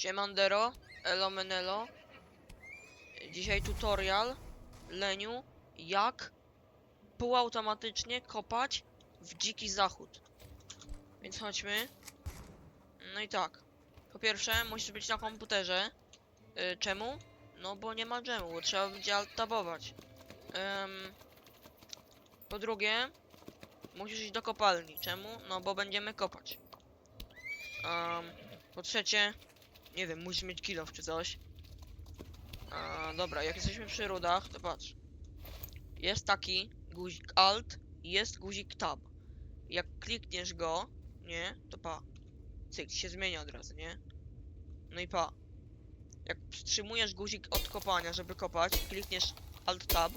Siemandero, elo menelo. Dzisiaj tutorial, Leniu, jak półautomatycznie kopać w dziki zachód. Więc chodźmy. No i tak. Po pierwsze, musisz być na komputerze. Y, czemu? No bo nie ma dżemu, bo trzeba będzie alt-tabować. Ym, po drugie, musisz iść do kopalni. Czemu? No bo będziemy kopać. Ym, po trzecie, nie wiem, musisz mieć kilof czy coś. A, dobra, jak jesteśmy przy rudach, to patrz. Jest taki guzik Alt i jest guzik Tab. Jak klikniesz go, nie, to pa. Cyk, się zmienia od razu, nie? No i pa. Jak przytrzymujesz guzik od kopania, żeby kopać, klikniesz Alt Tab,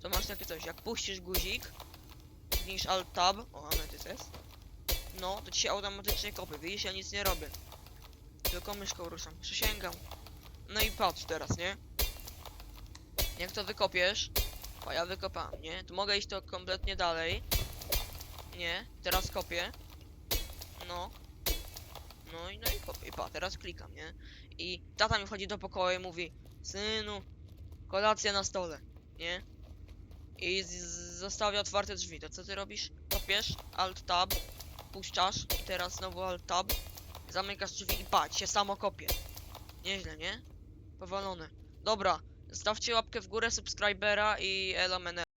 to masz takie coś. Jak puścisz guzik, klikniesz Alt Tab, o, ametyst jest. No, to ci się automatycznie kopy. Widzisz, ja nic nie robię. Tylko myszką ruszam. Przysięgam. No i patrz teraz, nie? Jak to wykopiesz, a ja wykopałem, nie? To mogę iść to kompletnie dalej. Nie, teraz kopię. No. No i no i kopię. I pa, teraz klikam, nie? I tata mi wchodzi do pokoju i mówi Synu, kolacja na stole, nie? I zostawia otwarte drzwi. To co ty robisz? Kopiesz, Alt Tab, puszczasz i teraz znowu Alt Tab, zamykasz drzwi i patrz, się samo kopie. Nieźle, nie? Powalone. Dobra, zostawcie łapkę w górę, subskrybera i Elo.